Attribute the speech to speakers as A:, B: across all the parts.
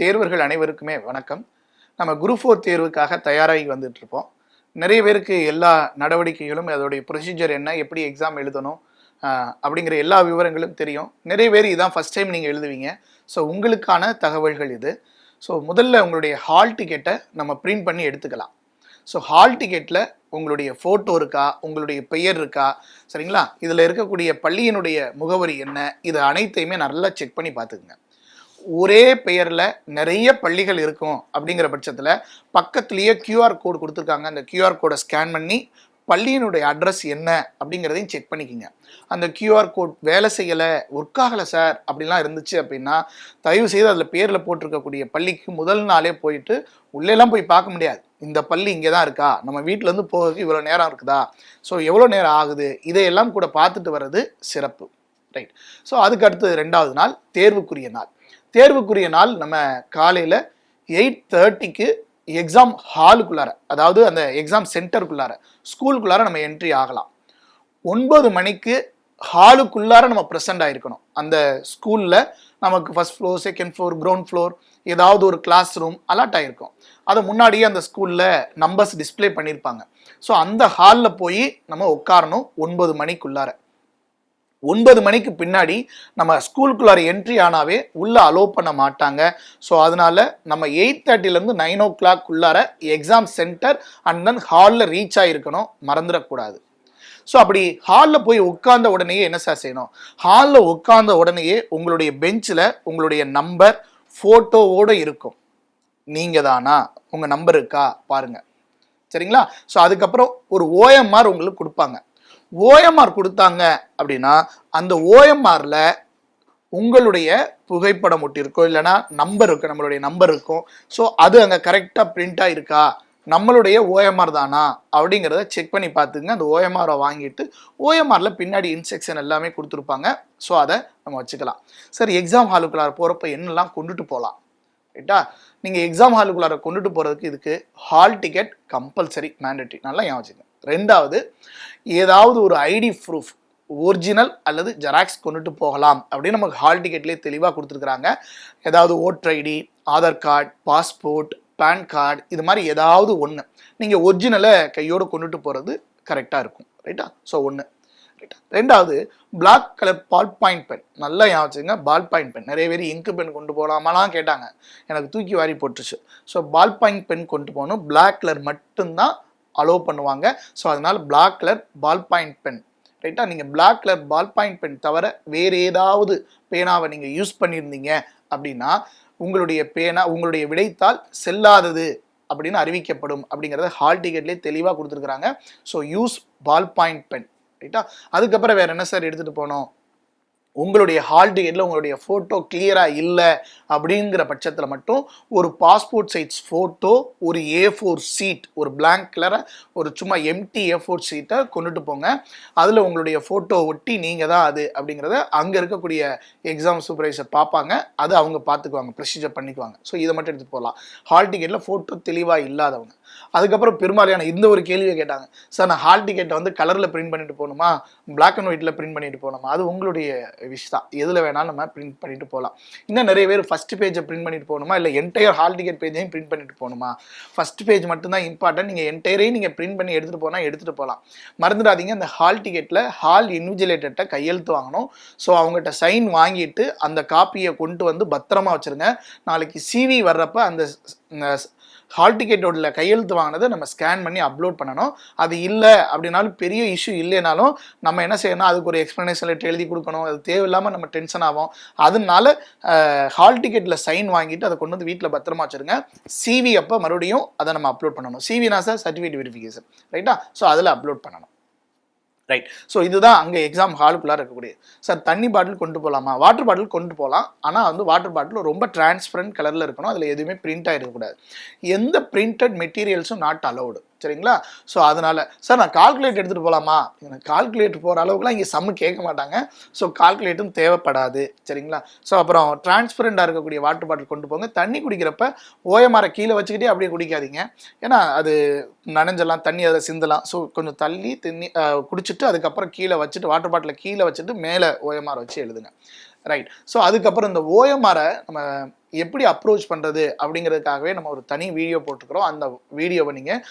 A: தேர்வர்கள் அனைவருக்குமே வணக்கம். நம்ம குரூப் ஃபோர் தேர்வுக்காக தயாராகி வந்துட்டு இருப்போம் நிறைய பேருக்கு எல்லா நடவடிக்கைகளும் அதோடைய ப்ரொசீஜர் என்ன எப்படி எக்ஸாம் எழுதணும் அப்படிங்கிற எல்லா விவரங்களும் தெரியும். நிறைய பேர் இதான் ஃபஸ்ட் டைம் நீங்கள் எழுதுவீங்க. ஸோ உங்களுக்கான தகவல்கள் இது. ஸோ முதல்ல உங்களுடைய ஹால் டிக்கெட்டை நம்ம பிரிண்ட் பண்ணி எடுத்துக்கலாம். ஸோ ஹால் டிக்கெட்டில் உங்களுடைய ஃபோட்டோ இருக்கா உங்களுடைய பெயர் இருக்கா சரிங்களா? இதில் இருக்கக்கூடிய பள்ளியினுடைய முகவரி என்ன இது அனைத்தையுமே நல்லா செக் பண்ணி பார்த்துக்குங்க. ஒரே பெயரில் நிறைய பள்ளிகள் இருக்கும் அப்படிங்கிற பட்சத்தில் பக்கத்துலேயே கியூஆர் கோடு கொடுத்துருக்காங்க. அந்த கியூஆர் கோடை ஸ்கேன் பண்ணி பள்ளியினுடைய அட்ரஸ் என்ன அப்படிங்கிறதையும் செக் பண்ணிக்கிங்க. அந்த கியூஆர் கோட் வேலை செய்யலை ஒர்க் ஆகலை சார் அப்படிலாம் இருந்துச்சு அப்படின்னா தயவு செய்து அதில் பேரில் போட்டிருக்கக்கூடிய பள்ளிக்கு முதல் நாளே போயிட்டு உள்ளேலாம் போய் பார்க்க முடியாது. இந்த பள்ளி இங்கே தான் இருக்கா? நம்ம வீட்டிலேருந்து போகிறதுக்கு இவ்வளோ நேரம் இருக்குதா? ஸோ எவ்வளோ நேரம் ஆகுது? இதையெல்லாம் கூட பார்த்துட்டு வர்றது சிறப்பு. ரைட் ஸோ அதுக்கு அடுத்தது ரெண்டாவது நாள் தேர்வுக்குரிய நாள். தேர்வுக்குரிய நாள் நம்ம காலையில் எயிட் தேர்ட்டிக்கு எக்ஸாம் ஹாலுக்குள்ளார அதாவது அந்த எக்ஸாம் சென்டருக்குள்ளார ஸ்கூலுக்குள்ளார நம்ம என்ட்ரி ஆகலாம். ஒன்பது மணிக்கு ஹாலுக்குள்ளார நம்ம ப்ரெசென்ட் ஆகிருக்கணும் அந்த ஸ்கூலில் நமக்கு first floor second floor ground floor ஏதாவது ஒரு கிளாஸ் ரூம் அலாட் ஆகிருக்கும் அதை முன்னாடியே அந்த ஸ்கூலில் நம்பர்ஸ் டிஸ்ப்ளே பண்ணியிருப்பாங்க ஸோ அந்த ஹாலில் போய் நம்ம உட்காரணும் ஒன்பது மணிக்குள்ளார. ஒன்பது மணிக்கு பின்னாடி நம்ம ஸ்கூலுக்குள்ளார என்ட்ரி ஆனாவே உள்ளே அலோவ் பண்ண மாட்டாங்க. ஸோ அதனால நம்ம எயிட் தேர்ட்டிலேருந்து நைன் ஓ கிளாக் உள்ளார எக்ஸாம் சென்டர் அண்ட் தென் ஹாலில் ரீச் ஆகிருக்கணும் மறந்துடக்கூடாது. ஸோ அப்படி ஹாலில் போய் உட்கார்ந்த உடனேயே என்ன சார் செய்யணும்? ஹாலில் உட்கார்ந்த உடனேயே உங்களுடைய பெஞ்சில் உங்களுடைய நம்பர் ஃபோட்டோவோடு இருக்கும். நீங்கள் தானா? உங்கள் நம்பர் இருக்கா? பாருங்கள் சரிங்களா? ஸோ அதுக்கப்புறம் ஒரு ஓஎம்ஆர் உங்களுக்கு கொடுப்பாங்க. ஓஎம்ஆர் கொடுத்தாங்க அப்படின்னா அந்த ஓஎம்ஆரில் உங்களுடைய புகைப்படம் ஒட்டியிருக்கோ இல்லைன்னா நம்பர் இருக்கும் நம்மளுடைய நம்பர் இருக்கும் ஸோ அது அங்கே கரெக்டாக பிரிண்டாக இருக்கா நம்மளுடைய ஓஎம்ஆர் தானா? அப்படிங்கிறத செக் பண்ணி பார்த்துங்க. அந்த ஓஎம்ஆரை வாங்கிட்டு ஓஎம்ஆரில் பின்னாடி இன்ஸ்ட்ரக்ஷன் எல்லாமே கொடுத்துருப்பாங்க. ஸோ அதை நம்ம வச்சுக்கலாம். சரி எக்ஸாம் ஹாலுக்குள்ளார போகிறப்ப என்னெல்லாம் கொண்டுட்டு போகலாம் ரைட்டா நீங்கள் எக்ஸாம் ஹாலுக்குள்ளார கொண்டுட்டு போகிறதுக்கு இதுக்கு ஹால் டிக்கெட் கம்பல்சரி மேண்டட்ரி நல்லா ஏன் வச்சுக்கோங்க. ரெண்டாவது ஏதாவது ஒரு ஐடி ப்ரூஃப் ஒரிஜினல் அல்லது ஜெராக்ஸ் கொண்டுட்டு போகலாம் அப்படின்னு நமக்கு ஹால் டிக்கெட்லேயே தெளிவாக கொடுத்துருக்குறாங்க. ஏதாவது voter ID Aadhaar card passport PAN card இது மாதிரி ஏதாவது ஒன்று நீங்கள் ஒரிஜினலை கையோடு கொண்டுட்டு போகிறது கரெக்டாக இருக்கும். ரைட்டா ஸோ ஒன்று ரைட்டா ரெண்டாவது black colour ball point pen நல்லா ஞாபகம் வச்சுங்க பால் பாயிண்ட் பென் நிறைய பேர் இங்கு பென் கொண்டு போகலாமாலாம் கேட்டாங்க. எனக்கு தூக்கி வாரி போட்டுச்சு ஸோ பால் பாயிண்ட் பென் கொண்டு போகணும். பிளாக் கலர் மட்டும்தான் அலோவ் பண்ணுவாங்க. ஸோ அதனால் black colour ball point pen ரைட்டா நீங்கள் black colour ball point pen தவிர வேறு ஏதாவது பேனாவை நீங்கள் யூஸ் பண்ணியிருந்தீங்க அப்படின்னா உங்களுடைய பேனா உங்களுடைய விடைத்தாள் செல்லாதது அப்படின்னு அறிவிக்கப்படும் அப்படிங்கிறத ஹால் டிக்கெட்லேயே தெளிவாக கொடுத்துருக்குறாங்க. So use ball point pen ரைட்டா அதுக்கப்புறம் வேறு என்ன சார் எடுத்துகிட்டு போனோம்? உங்களுடைய ஹால் டிக்கெட்டில் உங்களுடைய ஃபோட்டோ கிளியராக இல்லை அப்படிங்கிற பட்சத்தில் மட்டும் ஒரு பாஸ்போர்ட் சைஸ் ஃபோட்டோ ஒரு ஏ ஃபோர் சீட் ஒரு பிளாங்க் கலரை ஒரு சும்மா எம்டி ஏ ஃபோர் சீட்டை கொண்டுட்டு போங்க. அதில் உங்களுடைய ஃபோட்டோ ஒட்டி நீங்கள் தான் அது அப்படிங்கிறத அங்கே இருக்கக்கூடிய எக்ஸாம் சூப்பர்வைசர் பார்ப்பாங்க. அது அவங்க பார்த்துக்குவாங்க ப்ரொசீஜர் பண்ணிக்குவாங்க. ஸோ இதை மட்டும் எடுத்துகிட்டு போகலாம். ஹால் டிக்கெட்டில் ஃபோட்டோ தெளிவாக இல்லாதவங்க. அதுக்கப்புறம் பெரும்பாலான இந்த ஒரு கேள்வியை கேட்டாங்க. சார் நான் ஹால் டிக்கெட்டை வந்து கலரில் பிரிண்ட் பண்ணிட்டு போகணுமா? பிளாக் அண்ட் ஒயிட்டில் பிரிண்ட் பண்ணிட்டு போகணுமா? அது உங்களுடைய விஷ் தான். எதில் வேணாலும் நம்ம பிரிண்ட் பண்ணிட்டு போகலாம். இன்னும் நிறைய பேர் ஃபஸ்ட் பேஜை பிரிண்ட் பண்ணிட்டு போகணுமா? இல்லை என்டையர் ஹால் டிக்கெட் பேஜையும் பிரிண்ட் பண்ணிட்டு போகணுமா? ஃபர்ஸ்ட் பேஜ் மட்டும்தான் இம்பார்ட்டன்ட் நீங்கள் என்டையரையும் நீங்கள் பிரிண்ட் பண்ணி எடுத்துகிட்டு போனால் எடுத்துகிட்டு போகலாம். மறந்துடாதீங்க அந்த ஹால் டிக்கெட்டில் ஹால் இன்விஜிலேட்டர்கிட்ட கையெழுத்து வாங்கணும். ஸோ அவங்ககிட்ட சைன் வாங்கிட்டு அந்த காப்பியை கொண்டு வந்து பத்திரமா வச்சுருங்க. நாளைக்கு சிவி வர்றப்ப அந்த ஹால் டிக்கெட்டோட கையெழுத்து வாங்கினதை நம்ம ஸ்கேன் பண்ணி அப்லோட் பண்ணணும். அது இல்லை அப்படின்னாலும் பெரிய இஷ்யூ இல்லைனாலும் நம்ம என்ன செய்யணும்? அதுக்கு ஒரு எக்ஸ்ப்ளனேஷன் லெட்டர் எழுதி கொடுக்கணும். அது தேவையில்லாமல் நம்ம டென்ஷன் ஆகும் அதனால ஹால் டிக்கெட்டில் சைன் வாங்கிட்டு அதை கொண்டு வந்து வீட்டில் பத்திரமா வச்சுருங்க. சிவி அப்போ மறுபடியும் அதை நம்ம அப்லோட் பண்ணணும். சிவினா சார் சர்டிஃபிகேட் வெரிஃபிகேஷன் ரைட்டா ஸோ அதில் அப்லோட் பண்ணணும். ரைட் ஸோ இதுதான் அங்கே எக்ஸாம் ஹாலுக்குள்ளார இருக்கக்கூடிய. சார் தண்ணி பாட்டில் கொண்டு போகலாமா வாட்டர் பாட்டில் கொண்டு போகலாம் ஆனால் வந்து வாட்டர் பாட்டில் ரொம்ப டிரான்ஸ்பரண்ட் கலரில் இருக்கணும். அதில் எதுவுமே பிரிண்ட் ஆகிருக்கக்கூடாது எந்த பிரிண்டட் மெட்டீரியல்ஸும் நாட் அலௌடு சரிங்களா? ஸோ அதனால் சார் நான் கால்குலேட் எடுத்துகிட்டு போகலாமா எனக்கு கால்குலேட் போகிற அளவுக்குலாம் இங்கே சம்மு கேட்க மாட்டாங்க. ஸோ கால்குலேட்டும் தேவைப்படாது. சரிங்களா? ஸோ அப்புறம் டிரான்ஸ்பரண்டாக இருக்கக்கூடிய வாட்டர் பாட்டில் கொண்டு போங்க. தண்ணி குடிக்கிறப்ப ஓயமார கீழே வச்சுக்கிட்டே அப்படியே குடிக்காதீங்க. ஏன்னா அது நனைஞ்சலாம் தண்ணி அதில் சிந்தலாம். ஸோ கொஞ்சம் தள்ளி தண்ணி குடிச்சிட்டு அதுக்கப்புறம் கீழே வச்சுட்டு வாட்டர் பாட்டிலை கீழே வச்சுட்டு மேலே ஓஎம்ஆர் வச்சு எழுதுங்க. ரைட் ஸோ அதுக்கப்புறம் இந்த ஓஎம்ஆரை நம்ம எப்படி அப்ரோச் பண்ணுறது அப்படிங்கிறதுக்காகவே நம்ம ஒரு தனி வீடியோ போட்டுக்கிறோம் அந்த வீடியோவை நீங்கள்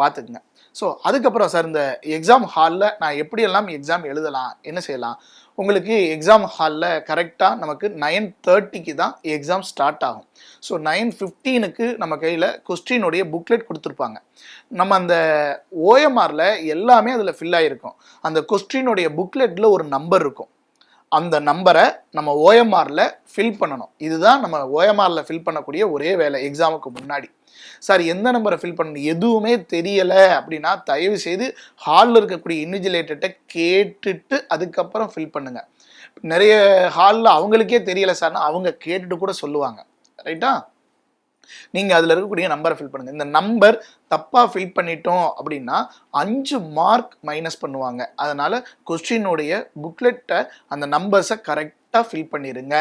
A: பார்த்துக்குங்க. ஸோ அதுக்கப்புறம் சார் இந்த எக்ஸாம் ஹாலில் நான் எப்படியெல்லாம் எக்ஸாம் எழுதலாம் என்ன செய்யலாம்? உங்களுக்கு எக்ஸாம் ஹாலில் கரெக்டாக நமக்கு நைன் தேர்ட்டிக்கு தான் எக்ஸாம் ஸ்டார்ட் ஆகும். ஸோ நைன் ஃபிஃப்டீனுக்கு நம்ம கையில் கொஸ்டினுடைய புக்லெட் கொடுத்துருப்பாங்க. நம்ம அந்த ஓஎம்ஆரில் எல்லாமே அதில் ஃபில் ஆகிருக்கும் அந்த கொஸ்டினுடைய புக்லெட்டில் ஒரு நம்பர் இருக்கும். அந்த நம்பரை நம்ம ஓஎம்ஆரில் ஃபில் பண்ணணும். இதுதான் நம்ம ஓஎம்ஆரில் ஃபில் பண்ணக்கூடிய ஒரே வேலை எக்ஸாமுக்கு முன்னாடி. சார் எந்த நம்பரை ஃபில் பண்ணணும்? எதுவுமே தெரியலை அப்படின்னா தயவு செய்து ஹாலில் இருக்கக்கூடிய இன்விஜிலேட்டர்கிட்ட கேட்டுட்டு அதுக்கப்புறம் ஃபில் பண்ணுங்க. நிறைய ஹாலில் அவங்களுக்கே தெரியலை சார்னா அவங்க கேட்டுட்டு கூட சொல்லுவாங்க. ரைட்டா நீங்கள் அதில் இருக்கக்கூடிய நம்பரை ஃபில் பண்ணுங்கள் இந்த நம்பர் தப்பாக ஃபில் பண்ணிட்டோம் அப்படின்னா அஞ்சு மார்க் மைனஸ் பண்ணுவாங்க. அதனால் கொஸ்டினுடைய புக்லெட்டை அந்த நம்பர்ஸை கரெக்டாக ஃபில் பண்ணிடுங்க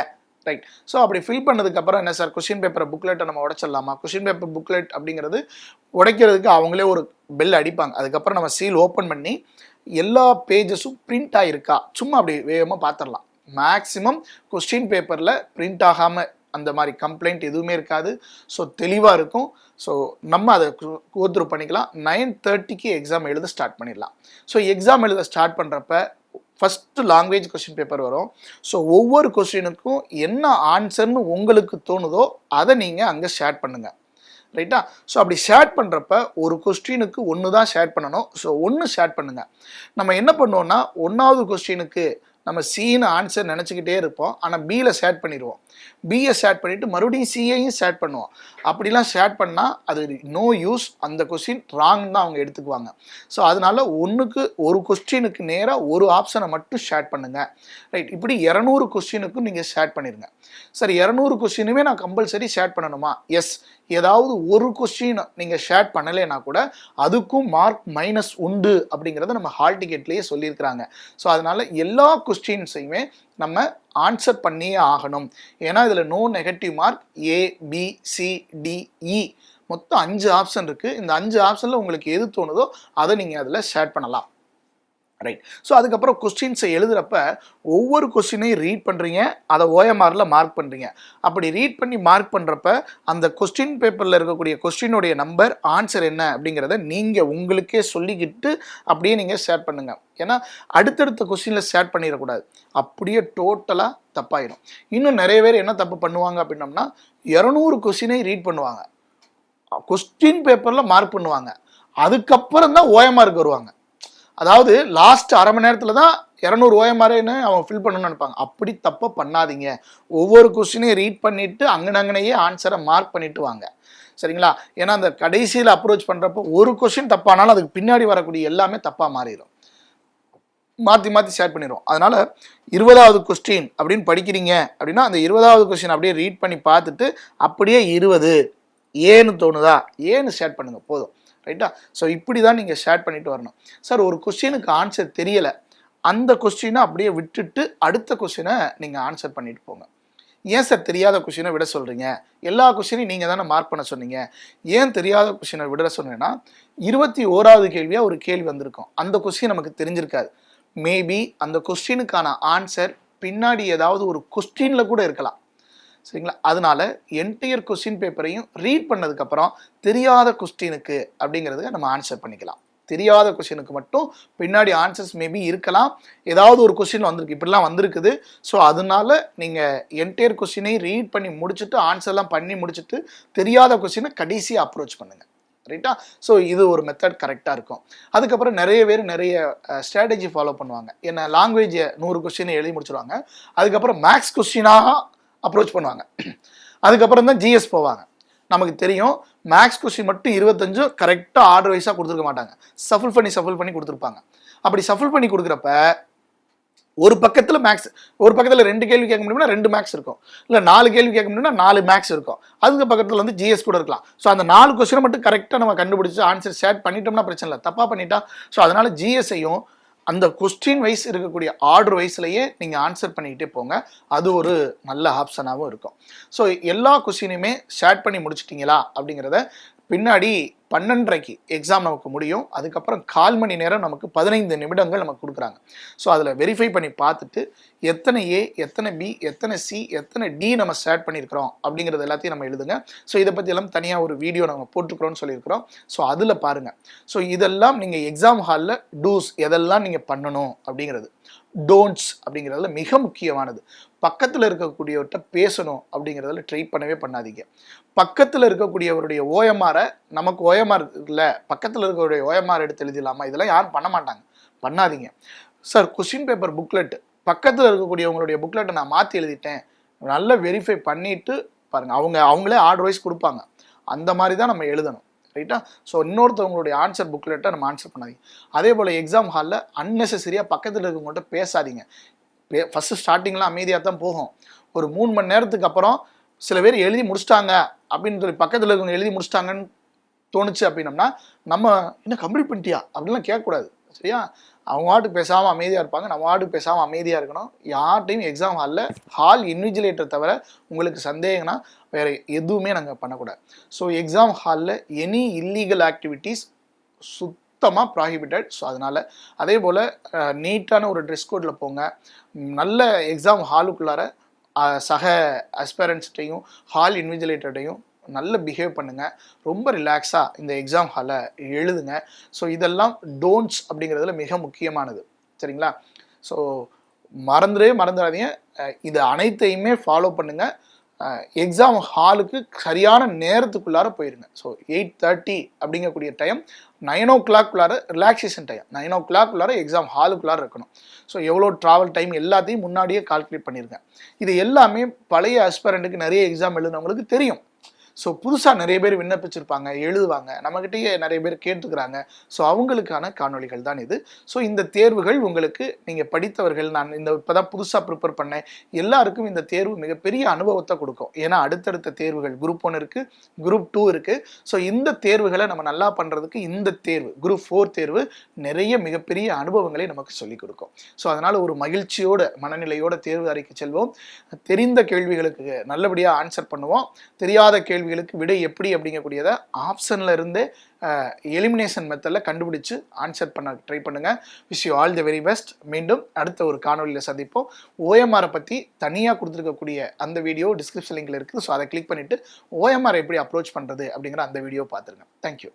A: ரைட் ஸோ அப்படி ஃபில் பண்ணதுக்கப்புறம் என்ன சார் கொஸ்டின் பேப்பரை புக்லெட்டை நம்ம உடைச்சிடலாமா? கொஷின் பேப்பர் புக்லெட் அப்படிங்கிறது உடைக்கிறதுக்கு அவங்களே ஒரு பெல் அடிப்பாங்க. அதுக்கப்புறம் நம்ம சீல் ஓப்பன் பண்ணி எல்லா பேஜஸும் பிரிண்ட் ஆகிருக்கா சும்மா அப்படி வேகமாக பார்த்துடலாம் மேக்ஸிமம் கொஸ்டின் பேப்பரில் பிரிண்ட் ஆகாமல் அந்த மாதிரி கம்ப்ளைண்ட் எதுவுமே இருக்காது. ஸோ தெளிவாக இருக்கும். ஸோ நம்ம அதை கோத்ரூ பண்ணிக்கலாம். நைன் தேர்ட்டிக்கு எக்ஸாம் எழுத ஸ்டார்ட் பண்ணிடலாம். ஸோ எக்ஸாம் எழுத ஸ்டார்ட் பண்ணுறப்ப ஃபஸ்ட்டு லாங்குவேஜ் கொஸ்டின் பேப்பர் வரும். ஸோ ஒவ்வொரு கொஸ்டினுக்கும் என்ன ஆன்சர்னு உங்களுக்கு தோணுதோ அதை நீங்கள் அங்கே ஷேர் பண்ணுங்கள் ரைட்டா ஸோ அப்படி ஷேர் பண்ணுறப்ப ஒரு கொஸ்டினுக்கு ஒன்று தான் ஷேர் பண்ணணும். ஸோ ஒன்று ஷேர் பண்ணுங்கள் நம்ம என்ன பண்ணுவோம்னா ஒன்றாவது கொஸ்டினுக்கு நம்ம சின்னு ஆன்சர் நினச்சிக்கிட்டே இருப்போம். ஆனால் பியில் ஷேட் பண்ணிடுவோம் பியை ஷேட் பண்ணிவிட்டு மறுபடியும் சியையும் சேட் பண்ணுவோம். அப்படிலாம் சேட் பண்ணால் அது நோ யூஸ் அந்த கொஸ்டின் ராங் தான் அவங்க எடுத்துக்குவாங்க. ஸோ அதனால ஒன்றுக்கு ஒரு கொஸ்டினுக்கு நேராக ஒரு ஆப்ஷனை மட்டும் ஷேட் பண்ணுங்கள் ரைட் இப்படி இரநூறு கொஸ்டினுக்கும் நீங்கள் ஷேட் பண்ணிடுங்க சரி இரநூறு கொஸ்டினுமே நான் கம்பல்சரி ஷேட் பண்ணணுமா? எஸ் ஏதாவது ஒரு கொஸ்டின் நீங்கள் ஷேர் பண்ணலைன்னா கூட அதுக்கும் மார்க் மைனஸ் உண்டு அப்படிங்கிறத நம்ம ஹால் டிக்கெட்லேயே சொல்லியிருக்கிறாங்க. ஸோ அதனால் எல்லா கொஸ்டின்ஸையுமே நம்ம ஆன்சர் பண்ணியே ஆகணும். ஏன்னா இதில் no negative mark A B C D E மொத்தம் அஞ்சு ஆப்ஷன் இருக்குது இந்த அஞ்சு ஆப்ஷனில் உங்களுக்கு எது தோணுதோ அதை நீங்கள் அதில் ஷேர் பண்ணலாம். ரைட் ஸோ அதுக்கப்புறம் கொஸ்டின்ஸை எழுதுகிறப்ப ஒவ்வொரு கொஸ்டினையும் ரீட் பண்ணுறீங்க அதை ஓஎம்ஆரில் மார்க் பண்ணுறீங்க அப்படி ரீட் பண்ணி மார்க் பண்ணுறப்ப அந்த கொஸ்டின் பேப்பரில் இருக்கக்கூடிய கொஸ்டினுடைய நம்பர் ஆன்சர் என்ன அப்படிங்கிறத நீங்கள் உங்களுக்கே சொல்லிக்கிட்டு அப்படியே நீங்கள் ஷேர் பண்ணுங்கள் ஏன்னா அடுத்தடுத்த கொஸ்டினில் ஷேர் பண்ணிடக்கூடாது. அப்படியே டோட்டலாக தப்பாயிடும் இன்னும் நிறைய பேர் என்ன தப்பு பண்ணுவாங்க அப்படின்னம்னா இரநூறு கொஸ்டினை ரீட் பண்ணுவாங்க. கொஸ்டின் பேப்பரில் மார்க் பண்ணுவாங்க. அதுக்கப்புறம் தான் ஓஎம்ஆருக்கு வருவாங்க. அதாவது லாஸ்ட் அரை மணி நேரத்தில் தான் இரநூறு ஓஎம்ஆர்னு அவன் ஃபில் பண்ணணும்னு நினைப்பாங்க. அப்படி தப்பை பண்ணாதீங்க. ஒவ்வொரு கொஸ்டினையும் ரீட் பண்ணிவிட்டு அங்கனங்கனையே ஆன்சரை மார்க் பண்ணிட்டு வாங்க. சரிங்களா? ஏன்னா அந்த கடைசியில் அப்ரோச் பண்ணுறப்போ ஒரு கொஸ்டின் தப்பானாலும் அதுக்கு பின்னாடி வரக்கூடிய எல்லாமே தப்பாக மாறிடும் மாற்றி மாற்றி ஷேர் பண்ணிடுவோம் அதனால் இருபதாவது கொஸ்டின் அப்படின்னு படிக்கிறீங்க அப்படின்னா அந்த இருபதாவது கொஸ்டின் அப்படியே ரீட் பண்ணி பார்த்துட்டு அப்படியே இருபது. ஏன்னு தோணுதா? ஏன்னு ஷேர் பண்ணுங்கள் போதும். ரைட்டா ஸோ இப்படி தான் நீங்கள் ஷேர் பண்ணிட்டு வரணும். சார் ஒரு கொஸ்டினுக்கு ஆன்சர் தெரியலை. அந்த கொஸ்டினை அப்படியே விட்டுட்டு அடுத்த கொஸ்டினை நீங்கள் ஆன்சர் பண்ணிட்டு போங்க. ஏன் சார் தெரியாத கொஸ்டினை விட சொல்கிறீங்க எல்லா கொஸ்டினையும் நீங்கள் தானே மார்க் பண்ண சொன்னீங்க. ஏன் தெரியாத கொஸ்டினை விட சொன்னீங்கன்னா இருபத்தி ஓராவது கேள்வியாக ஒரு கேள்வி வந்திருக்கும். அந்த கொஸ்டின் நமக்கு தெரிஞ்சிருக்காது. மேபி அந்த கொஸ்டினுக்கான ஆன்சர் பின்னாடி ஏதாவது ஒரு கொஸ்டினில் கூட இருக்கலாம். சரிங்களா? அதனால என்டையர் கொஸ்டின் பேப்பரையும் ரீட் பண்ணதுக்கப்புறம் தெரியாத கொஸ்டினுக்கு அப்படிங்கிறதுக்கு நம்ம ஆன்சர் பண்ணிக்கலாம். தெரியாத கொஸ்டினுக்கு மட்டும் பின்னாடி ஆன்சர்ஸ் மேபி இருக்கலாம். ஏதாவது ஒரு கொஸ்டின் வந்திருக்கு. இப்படிலாம் வந்திருக்குது. ஸோ அதனால நீங்கள் என்டையர் கொஸ்டினை ரீட் பண்ணி முடிச்சுட்டு ஆன்சர்லாம் பண்ணி முடிச்சுட்டு தெரியாத கொஸ்டினை கடைசியாக அப்ரோச் பண்ணுங்கள் ரைட்டா ஸோ இது ஒரு மெத்தட் கரெக்டாக இருக்கும். அதுக்கப்புறம் நிறைய பேர் நிறைய ஸ்ட்ராட்டஜி ஃபாலோ பண்ணுவாங்க. என்ன லாங்குவேஜை நூறு கொஸ்டினை எழுதி முடிச்சிருவாங்க. அதுக்கப்புறம் மேக்ஸ் கொஸ்டினாக அப்ரோச் பண்ணுவாங்க. அதுக்கப்புறம் தான் ஜிஎஸ் போவாங்க. நமக்கு தெரியும் மேக்ஸ் கொஸ்டின் மட்டும் இருபத்தஞ்சும் கரெக்டாக ஆர்டர் வைஸாக கொடுத்துருக்க மாட்டாங்க. சஃபுல் பண்ணி சஃபுல் பண்ணி கொடுத்துருப்பாங்க. அப்படி சஃபுல் பண்ணி கொடுக்குறப்ப ஒரு பக்கத்தில் மேக்ஸ் ஒரு பக்கத்தில் ரெண்டு கேள்வி கேட்க முடியும்னா ரெண்டு மேக்ஸ் இருக்கும். இல்லை நாலு கேள்வி கேட்க முடியும்னா நாலு மேக்ஸ் இருக்கும். அதுக்கு பக்கத்தில் வந்து ஜிஎஸ் கூட இருக்கலாம். ஸோ அந்த நாலு கொஸ்டினை மட்டும் கரெக்டாக நம்ம கண்டுபிடிச்சி ஆன்சர் ஷேர் பண்ணிட்டோம்னா பிரச்சனை இல்லை. தப்பாக பண்ணிட்டா ஸோ அதனால ஜிஎஸ்ஐயும் அந்த கொஸ்டின் வைஸ் இருக்கக்கூடிய ஆர்டர் வைஸ்லையே நீங்கள் ஆன்சர் பண்ணிக்கிட்டே போங்க. அது ஒரு நல்ல ஆப்ஷனாகவும் இருக்கும். ஸோ எல்லா கொஸ்டினையுமே ஷேர் பண்ணி முடிச்சிட்டிங்களா? அப்படிங்கிறத பின்னாடி பன்னெண்டரைக்கு எக்ஸாம் நமக்கு முடியும். அதுக்கப்புறம் கால் மணி நேரம் நமக்கு பதினைந்து நிமிடங்கள் நமக்கு கொடுக்குறாங்க. ஸோ அதில் வெரிஃபை பண்ணி பார்த்துட்டு எத்தனை ஏ எத்தனை பி எத்தனை சி எத்தனை டி நம்ம ஸ்டார்ட் பண்ணியிருக்கிறோம் அப்படிங்கிறது எல்லாத்தையும் நம்ம எழுதுங்க. ஸோ இதை பற்றி எல்லாம் தனியாக ஒரு வீடியோ நம்ம போட்டுக்கிறோம்னு சொல்லியிருக்கிறோம். ஸோ அதில் பாருங்கள் ஸோ இதெல்லாம் நீங்கள் எக்ஸாம் ஹாலில் டூஸ் எதெல்லாம் நீங்கள் பண்ணணும் அப்படிங்கிறது. டோன்ட்ஸ் அப்படிங்கிறதுல மிக முக்கியமானது. பக்கத்தில் இருக்கக்கூடியவர்கிட்ட பேசணும் அப்படிங்கிறதுல ட்ரை பண்ணவே பண்ணாதீங்க. பக்கத்தில் இருக்கக்கூடியவருடைய ஓஎம்ஆரை நமக்கு ஓஎம்ஆர் இல்லை பக்கத்தில் இருக்கக்கூடிய ஓஎம்ஆர் எடுத்து எழுதிடலாமா? இதெல்லாம் யாரும் பண்ண மாட்டாங்க. பண்ணாதீங்க. சார் கொஸ்டின் பேப்பர் புக்லெட் பக்கத்தில் இருக்கக்கூடியவங்களுடைய புக்லெட்டை நான் மாற்றி எழுதிட்டேன். நல்லா வெரிஃபை பண்ணிட்டு பாருங்கள் அவங்க அவங்களே ஆர்டர் வைஸ் கொடுப்பாங்க. அந்த மாதிரி தான் நம்ம எழுதணும். ரைட்டா ஸோ இன்னொருத்தவங்களுடைய ஆன்சர் புக்லெட்டை நம்ம ஆன்சர் பண்ணாதீங்க. அதே போல் எக்ஸாம் ஹாலில் அன்னெசரியாக பக்கத்தில் இருக்கவங்கள்ட்ட பேசாதீங்க. பே ஃபஸ்ட்டு ஸ்டார்டிங்லாம் அமைதியாக தான் போகும். ஒரு மூணு மணி நேரத்துக்கு அப்புறம் சில பேர் எழுதி முடிச்சிட்டாங்க அப்படின்னு சொல்லி பக்கத்தில் இருக்கவங்க எழுதி முடிச்சிட்டாங்கன்னு தோணுச்சு அப்படின்னம்னா நம்ம என்ன கம்ப்ளீட் பண்ணிட்டியா? அப்படின்லாம் கேட்கக்கூடாது. சரியா? அவங்க வாட்டுக்கு பேசாமல் அமைதியாக இருப்பாங்க. நம்ம வாட்டுக்கு பேசாமல் அமைதியாக இருக்கணும். யார்ட்டையும் எக்ஸாம் ஹாலில் ஹால் இன்விஜிலேட்டர் தவிர உங்களுக்கு சந்தேகம்னா வேறு எதுவுமே நாங்கள் பண்ணக்கூடாது. ஸோ எக்ஸாம் ஹாலில் எனி இல்லீகல் ஆக்டிவிட்டீஸ் சுத்தமாக ப்ராஹிபிட்டட் ஸோ அதனால் அதே போல் நீட்டான ஒரு ட்ரெஸ் கோடில் போங்க. நல்ல எக்ஸாம் ஹாலுக்குள்ளார சக அஸ்பரன்ஸ்டையும் ஹால் இன்விஜிலேட்டர்டையும் நல்ல பிஹேவ் பண்ணுங்க. ரொம்ப ரிலாக்ஸாக இந்த எக்ஸாம் ஹாலை எழுதுங்க. ஸோ இதெல்லாம் டோன்ட்ஸ் அப்படிங்கிறதுல மிக முக்கியமானது. சரிங்களா? ஸோ மறந்துடவே மறந்துடாதீங்க. இது அனைத்தையுமே ஃபாலோ பண்ணுங்க. எக்ஸாம் ஹாலுக்கு சரியான நேரத்துக்குள்ளார போயிருங்க. ஸோ எயிட் தேர்ட்டி அப்படிங்கக்கூடிய டைம் நைன் ஓ கிளாக்குள்ளார ரிலாக்ஸேஷன் டைம் நைன் ஓ கிளாக்குள்ளார எக்ஸாம் ஹாலுக்குள்ளார இருக்கணும். ஸோ எவ்வளோ ட்ராவல் டைம் எல்லாத்தையும் முன்னாடியே கால்குலேட் பண்ணியிருக்கேன் இது எல்லாமே பழைய அஸ்பரண்ட்டுக்கு நிறைய எக்ஸாம் எழுதுனவங்களுக்கு தெரியும். ஸோ புதுசாக நிறைய பேர் விண்ணப்பிச்சிருப்பாங்க எழுதுவாங்க. நம்மக்கிட்டேயே நிறைய பேர் கேட்டுக்கிறாங்க ஸோ அவங்களுக்கான காணொளிகள் தான் இது. ஸோ இந்த தேர்வுகள் உங்களுக்கு நீங்கள் படித்தவர்கள் நான் இந்த இப்போ தான் புதுசாக ப்ரிப்பேர் பண்ணேன். எல்லாருக்கும் இந்த தேர்வு மிகப்பெரிய அனுபவத்தை கொடுக்கும். ஏன்னா அடுத்தடுத்த தேர்வுகள் குரூப் ஒன் இருக்குது குரூப் டூ இருக்குது ஸோ இந்த தேர்வுகளை நம்ம நல்லா பண்ணுறதுக்கு இந்த தேர்வு குரூப் ஃபோர் தேர்வு நிறைய மிகப்பெரிய அனுபவங்களை நமக்கு சொல்லிக் கொடுக்கும். ஸோ அதனால் ஒரு மகிழ்ச்சியோட மனநிலையோட தேர்வு அறைக்கு செல்வோம். தெரிந்த கேள்விகளுக்கு நல்லபடியாக ஆன்சர் பண்ணுவோம். தெரியாத கேள்வி கேள்விகளுக்கு விடை எப்படி அப்படிங்கக்கூடியதை ஆப்ஷன்ல இருந்தே எலிமினேஷன் மெத்தடில் கண்டுபிடிச்சு ஆன்சர் பண்ண ட்ரை பண்ணுங்க. Wish you all the very best மீண்டும் அடுத்த ஒரு காணொலியில் சந்திப்போம். ஓஎம்ஆரை பற்றி தனியாக கொடுத்துருக்கக்கூடிய அந்த வீடியோ டிஸ்கிரிப்ஷன் லிங்கில் இருக்குது. ஸோ அதை கிளிக் பண்ணிட்டு ஓஎம்ஆர் எப்படி அப்ரோச் பண்ணுறது அப்படிங்கிற அந்த வீடியோ பார்த்துருங்க. தேங்க்யூ